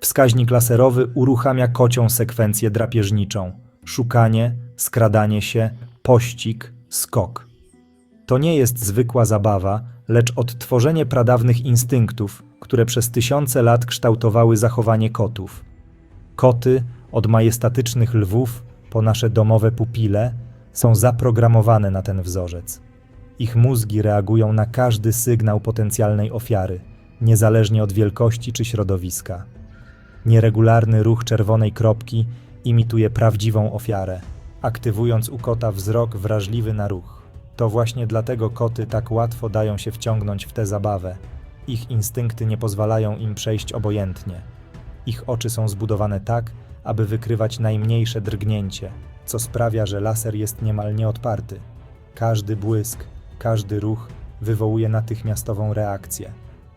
Wskaźnik laserowy uruchamia kocią sekwencję drapieżniczą. Szukanie, skradanie się, pościg, skok. To nie jest zwykła zabawa, lecz odtworzenie pradawnych instynktów, które przez tysiące lat kształtowały zachowanie kotów. Koty, od majestatycznych lwów po nasze domowe pupile, są zaprogramowane na ten wzorzec. Ich mózgi reagują na każdy sygnał potencjalnej ofiary, niezależnie od wielkości czy środowiska. Nieregularny ruch czerwonej kropki imituje prawdziwą ofiarę, aktywując u kota wzrok wrażliwy na ruch. To właśnie dlatego koty tak łatwo dają się wciągnąć w tę zabawę. Ich instynkty nie pozwalają im przejść obojętnie. Ich oczy są zbudowane tak, aby wykrywać najmniejsze drgnięcie, co sprawia, że laser jest niemal nieodparty. Każdy błysk, każdy ruch wywołuje natychmiastową reakcję.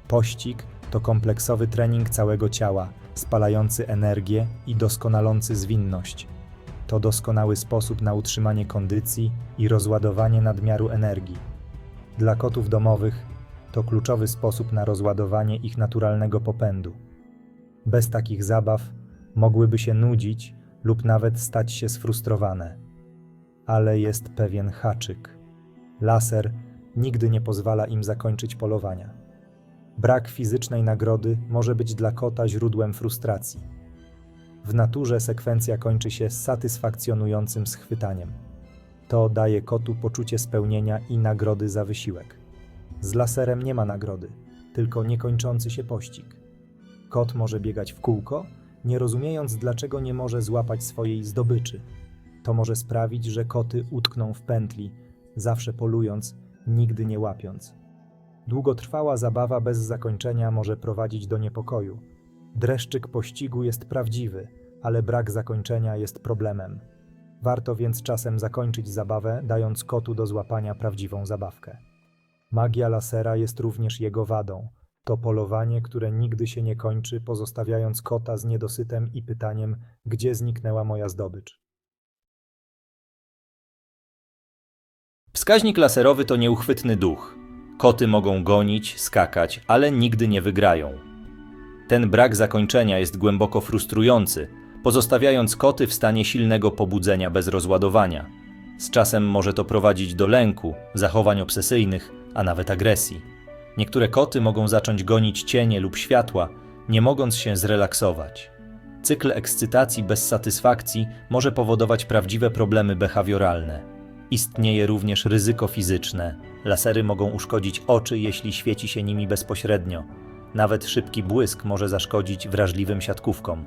Pościg to kompleksowy trening całego ciała, spalający energię i doskonalący zwinność. To doskonały sposób na utrzymanie kondycji i rozładowanie nadmiaru energii. Dla kotów domowych to kluczowy sposób na rozładowanie ich naturalnego popędu. Bez takich zabaw mogłyby się nudzić lub nawet stać się sfrustrowane. Ale jest pewien haczyk. Laser nigdy nie pozwala im zakończyć polowania. Brak fizycznej nagrody może być dla kota źródłem frustracji. W naturze sekwencja kończy się satysfakcjonującym schwytaniem. To daje kotu poczucie spełnienia i nagrody za wysiłek. Z laserem nie ma nagrody, tylko niekończący się pościg. Kot może biegać w kółko, nie rozumiejąc, dlaczego nie może złapać swojej zdobyczy. To może sprawić, że koty utkną w pętli, zawsze polując, nigdy nie łapiąc. Długotrwała zabawa bez zakończenia może prowadzić do niepokoju. Dreszczyk pościgu jest prawdziwy, ale brak zakończenia jest problemem. Warto więc czasem zakończyć zabawę, dając kotu do złapania prawdziwą zabawkę. Magia lasera jest również jego wadą. To polowanie, które nigdy się nie kończy, pozostawiając kota z niedosytem i pytaniem, gdzie zniknęła moja zdobycz. Wskaźnik laserowy to nieuchwytny duch. Koty mogą gonić, skakać, ale nigdy nie wygrają. Ten brak zakończenia jest głęboko frustrujący, pozostawiając koty w stanie silnego pobudzenia bez rozładowania. Z czasem może to prowadzić do lęku, zachowań obsesyjnych, a nawet agresji. Niektóre koty mogą zacząć gonić cienie lub światła, nie mogąc się zrelaksować. Cykl ekscytacji bez satysfakcji może powodować prawdziwe problemy behawioralne. Istnieje również ryzyko fizyczne. Lasery mogą uszkodzić oczy, jeśli świeci się nimi bezpośrednio. Nawet szybki błysk może zaszkodzić wrażliwym siatkówkom.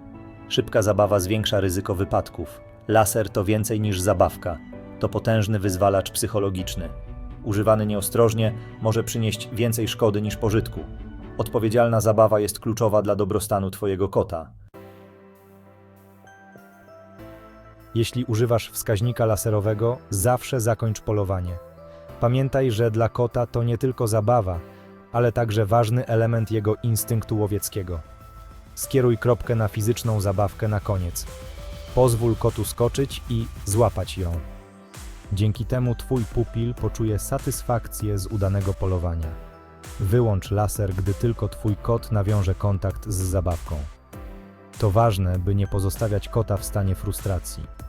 Szybka zabawa zwiększa ryzyko wypadków. Laser to więcej niż zabawka. To potężny wyzwalacz psychologiczny. Używany nieostrożnie może przynieść więcej szkody niż pożytku. Odpowiedzialna zabawa jest kluczowa dla dobrostanu Twojego kota. Jeśli używasz wskaźnika laserowego, zawsze zakończ polowanie. Pamiętaj, że dla kota to nie tylko zabawa, ale także ważny element jego instynktu łowieckiego. Skieruj kropkę na fizyczną zabawkę na koniec. Pozwól kotu skoczyć i złapać ją. Dzięki temu twój pupil poczuje satysfakcję z udanego polowania. Wyłącz laser, gdy tylko twój kot nawiąże kontakt z zabawką. To ważne, by nie pozostawiać kota w stanie frustracji.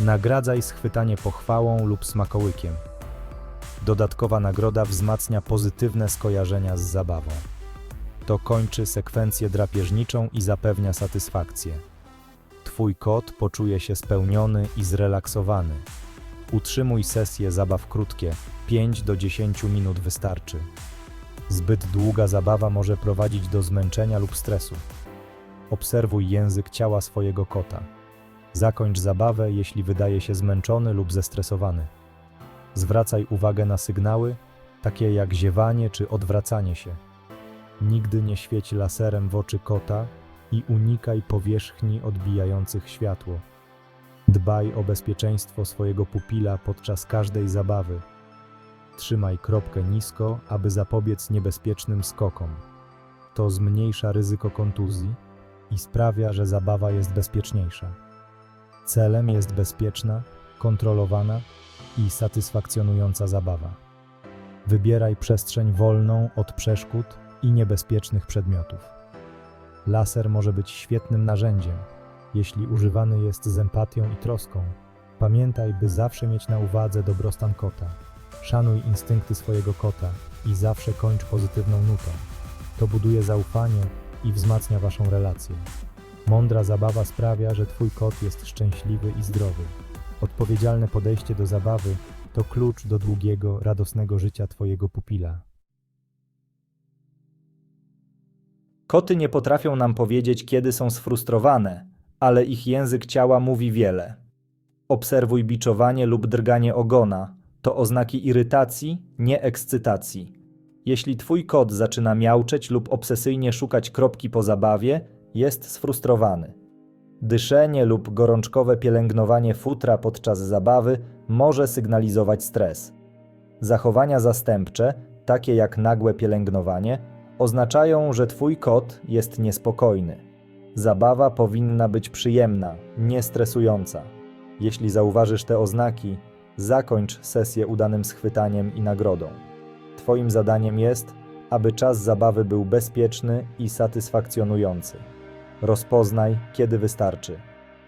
Nagradzaj schwytanie pochwałą lub smakołykiem. Dodatkowa nagroda wzmacnia pozytywne skojarzenia z zabawą. To kończy sekwencję drapieżniczą i zapewnia satysfakcję. Twój kot poczuje się spełniony i zrelaksowany. Utrzymuj sesje zabaw krótkie, 5 do 10 minut wystarczy. Zbyt długa zabawa może prowadzić do zmęczenia lub stresu. Obserwuj język ciała swojego kota. Zakończ zabawę, jeśli wydaje się zmęczony lub zestresowany. Zwracaj uwagę na sygnały, takie jak ziewanie czy odwracanie się. Nigdy nie świeć laserem w oczy kota i unikaj powierzchni odbijających światło. Dbaj o bezpieczeństwo swojego pupila podczas każdej zabawy. Trzymaj kropkę nisko, aby zapobiec niebezpiecznym skokom. To zmniejsza ryzyko kontuzji i sprawia, że zabawa jest bezpieczniejsza. Celem jest bezpieczna, kontrolowana i satysfakcjonująca zabawa. Wybieraj przestrzeń wolną od przeszkód i niebezpiecznych przedmiotów. Laser może być świetnym narzędziem, jeśli używany jest z empatią i troską. Pamiętaj, by zawsze mieć na uwadze dobrostan kota. Szanuj instynkty swojego kota i zawsze kończ pozytywną nutą. To buduje zaufanie i wzmacnia waszą relację. Mądra zabawa sprawia, że twój kot jest szczęśliwy i zdrowy. Odpowiedzialne podejście do zabawy to klucz do długiego, radosnego życia twojego pupila. Koty nie potrafią nam powiedzieć, kiedy są sfrustrowane, ale ich język ciała mówi wiele. Obserwuj biczowanie lub drganie ogona. To oznaki irytacji, nie ekscytacji. Jeśli twój kot zaczyna miauczeć lub obsesyjnie szukać kropki po zabawie, jest sfrustrowany. Dyszenie lub gorączkowe pielęgnowanie futra podczas zabawy może sygnalizować stres. Zachowania zastępcze, takie jak nagłe pielęgnowanie, oznaczają, że twój kot jest niespokojny. Zabawa powinna być przyjemna, nie stresująca. Jeśli zauważysz te oznaki, zakończ sesję udanym schwytaniem i nagrodą. Twoim zadaniem jest, aby czas zabawy był bezpieczny i satysfakcjonujący. Rozpoznaj, kiedy wystarczy.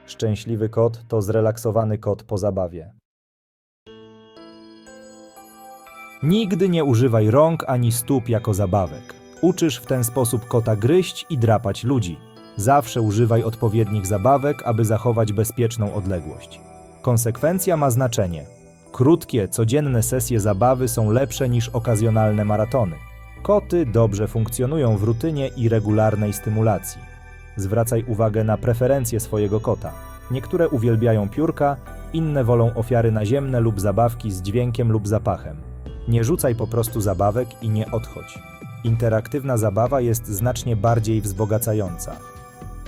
Szczęśliwy kot to zrelaksowany kot po zabawie. Nigdy nie używaj rąk ani stóp jako zabawek. Uczysz w ten sposób kota gryźć i drapać ludzi. Zawsze używaj odpowiednich zabawek, aby zachować bezpieczną odległość. Konsekwencja ma znaczenie. Krótkie, codzienne sesje zabawy są lepsze niż okazjonalne maratony. Koty dobrze funkcjonują w rutynie i regularnej stymulacji. Zwracaj uwagę na preferencje swojego kota. Niektóre uwielbiają piórka, inne wolą ofiary naziemne lub zabawki z dźwiękiem lub zapachem. Nie rzucaj po prostu zabawek i nie odchodź. Interaktywna zabawa jest znacznie bardziej wzbogacająca.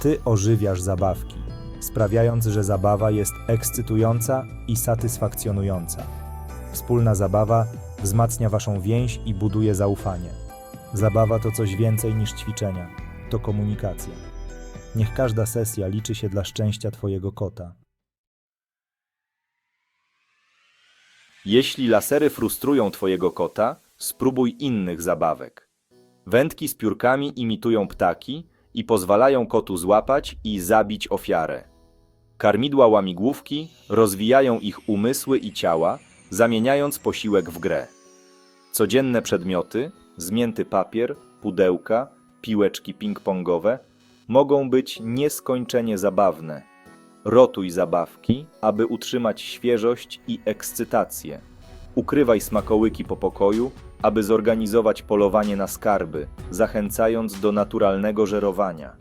Ty ożywiasz zabawki, sprawiając, że zabawa jest ekscytująca i satysfakcjonująca. Wspólna zabawa wzmacnia waszą więź i buduje zaufanie. Zabawa to coś więcej niż ćwiczenia, to komunikacja. Niech każda sesja liczy się dla szczęścia Twojego kota. Jeśli lasery frustrują twojego kota, spróbuj innych zabawek. Wędki z piórkami imitują ptaki i pozwalają kotu złapać i zabić ofiarę. Karmidła łamigłówki rozwijają ich umysły i ciała, zamieniając posiłek w grę. Codzienne przedmioty, zmięty papier, pudełka, piłeczki ping-pongowe mogą być nieskończenie zabawne. Rotuj zabawki, aby utrzymać świeżość i ekscytację. Ukrywaj smakołyki po pokoju, aby zorganizować polowanie na skarby, zachęcając do naturalnego żerowania.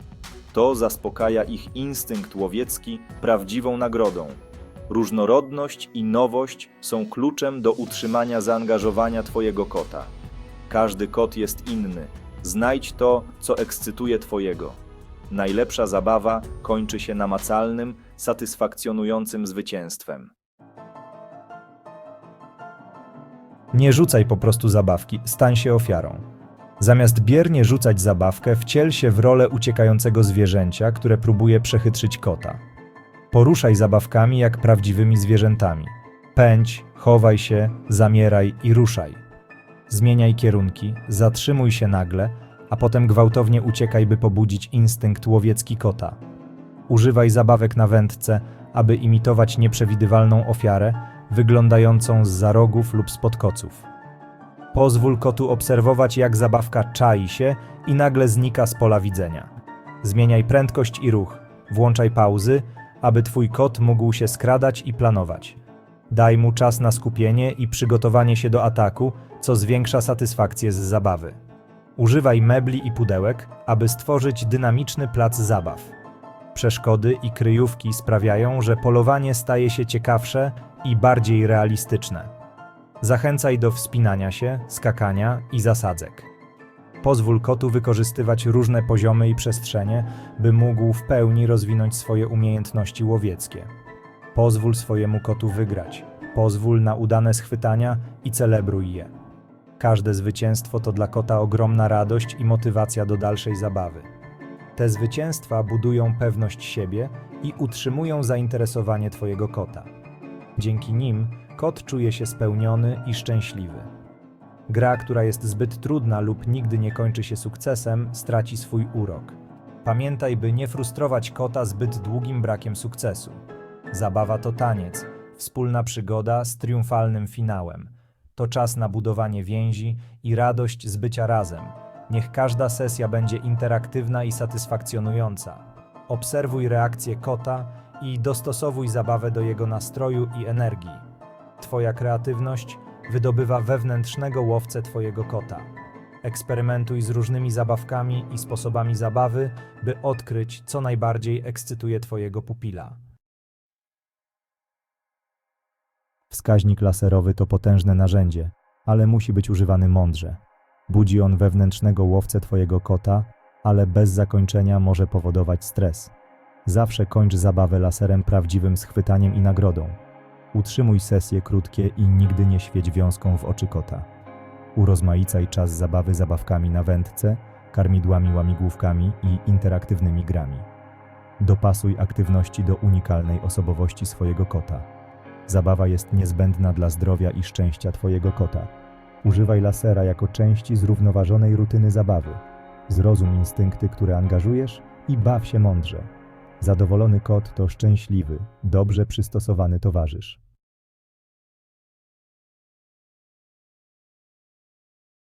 To zaspokaja ich instynkt łowiecki prawdziwą nagrodą. Różnorodność i nowość są kluczem do utrzymania zaangażowania Twojego kota. Każdy kot jest inny. Znajdź to, co ekscytuje Twojego. Najlepsza zabawa kończy się namacalnym, satysfakcjonującym zwycięstwem. Nie rzucaj po prostu zabawki, stań się ofiarą. Zamiast biernie rzucać zabawkę, wciel się w rolę uciekającego zwierzęcia, które próbuje przechytrzyć kota. Poruszaj zabawkami jak prawdziwymi zwierzętami. Pędź, chowaj się, zamieraj i ruszaj. Zmieniaj kierunki, zatrzymuj się nagle, a potem gwałtownie uciekaj, by pobudzić instynkt łowiecki kota. Używaj zabawek na wędce, aby imitować nieprzewidywalną ofiarę, wyglądającą z za rogów lub spod koców. Pozwól kotu obserwować, jak zabawka czai się i nagle znika z pola widzenia. Zmieniaj prędkość i ruch, włączaj pauzy, aby twój kot mógł się skradać i planować. Daj mu czas na skupienie i przygotowanie się do ataku, co zwiększa satysfakcję z zabawy. Używaj mebli i pudełek, aby stworzyć dynamiczny plac zabaw. Przeszkody i kryjówki sprawiają, że polowanie staje się ciekawsze i bardziej realistyczne. Zachęcaj do wspinania się, skakania i zasadzek. Pozwól kotu wykorzystywać różne poziomy i przestrzenie, by mógł w pełni rozwinąć swoje umiejętności łowieckie. Pozwól swojemu kotu wygrać. Pozwól na udane schwytania i celebruj je. Każde zwycięstwo to dla kota ogromna radość i motywacja do dalszej zabawy. Te zwycięstwa budują pewność siebie i utrzymują zainteresowanie Twojego kota. Dzięki nim kot czuje się spełniony i szczęśliwy. Gra, która jest zbyt trudna lub nigdy nie kończy się sukcesem, straci swój urok. Pamiętaj, by nie frustrować kota zbyt długim brakiem sukcesu. Zabawa to taniec, wspólna przygoda z triumfalnym finałem. To czas na budowanie więzi i radość z bycia razem. Niech każda sesja będzie interaktywna i satysfakcjonująca. Obserwuj reakcję kota i dostosowuj zabawę do jego nastroju i energii. Twoja kreatywność wydobywa wewnętrznego łowcę Twojego kota. Eksperymentuj z różnymi zabawkami i sposobami zabawy, by odkryć, co najbardziej ekscytuje Twojego pupila. Wskaźnik laserowy to potężne narzędzie, ale musi być używany mądrze. Budzi on wewnętrznego łowcę Twojego kota, ale bez zakończenia może powodować stres. Zawsze kończ zabawę laserem prawdziwym schwytaniem i nagrodą. Utrzymuj sesje krótkie i nigdy nie świeć wiązką w oczy kota. Urozmaicaj czas zabawy zabawkami na wędce, karmidłami łamigłówkami i interaktywnymi grami. Dopasuj aktywności do unikalnej osobowości swojego kota. Zabawa jest niezbędna dla zdrowia i szczęścia Twojego kota. Używaj lasera jako części zrównoważonej rutyny zabawy. Zrozum instynkty, które angażujesz i baw się mądrze. Zadowolony kot to szczęśliwy, dobrze przystosowany towarzysz.